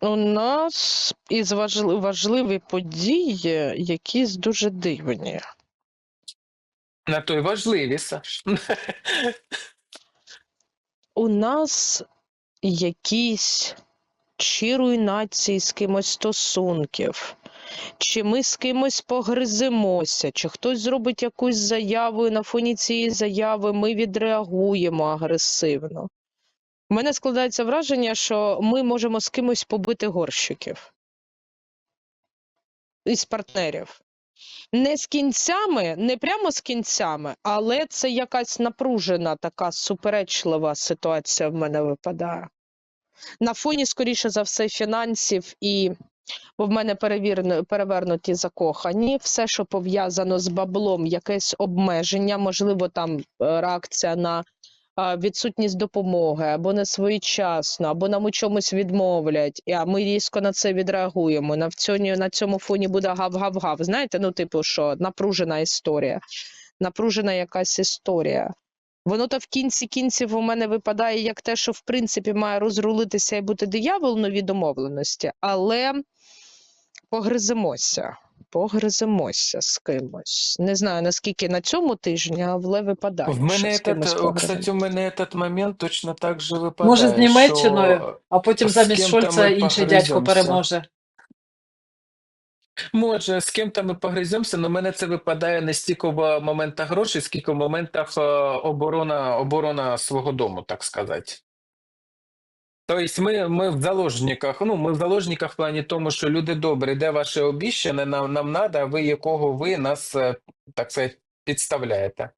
У нас із важливі події, якісь дуже дивні. На той важливі, Саш. У нас якісь чи руйнації з кимось стосунків, чи ми з кимось погриземося, чи хтось зробить якусь заяву, і на фоні цієї заяви ми відреагуємо агресивно. У мене складається враження, що ми можемо з кимось побити горщиків із партнерів. Не з кінцями, не прямо з кінцями, але це якась напружена, така суперечлива ситуація в мене випадає. На фоні, скоріше за все, фінансів і бо в мене перевернуті закохані, все, що пов'язано з баблом, якесь обмеження, можливо, там е, реакція на відсутність допомоги, або не своєчасно, або нам у чомусь відмовлять, а ми різко на це відреагуємо. На, цьому, на цьому фоні буде гав-гав-гав. Знаєте, ну, типу, що напружена історія, напружена якась історія. Воно то в кінці кінців у мене випадає як те, що в принципі має розрулитися і бути диявол нові домовленості, але погриземося. Погриземося з кимось. Не знаю наскільки на цьому тижні, але випадає. В мене этот, кстати, у мене этот момент точно так же випадає, Може, з Німеччиною, що а потім замість Шольца інший дядько переможе. Може, з ким-то ми погриземося, але мене це випадає не стільки в моментах грошей, скільки в моментах е, оборона, оборона свого дому, так сказати. Тобто ми, ми в заложниках, ну, ми в заложниках в плані тому, що люди добрі, де ваше обіщення, нам, нам надо, ви якого ви нас, е, так сказати, підставляєте.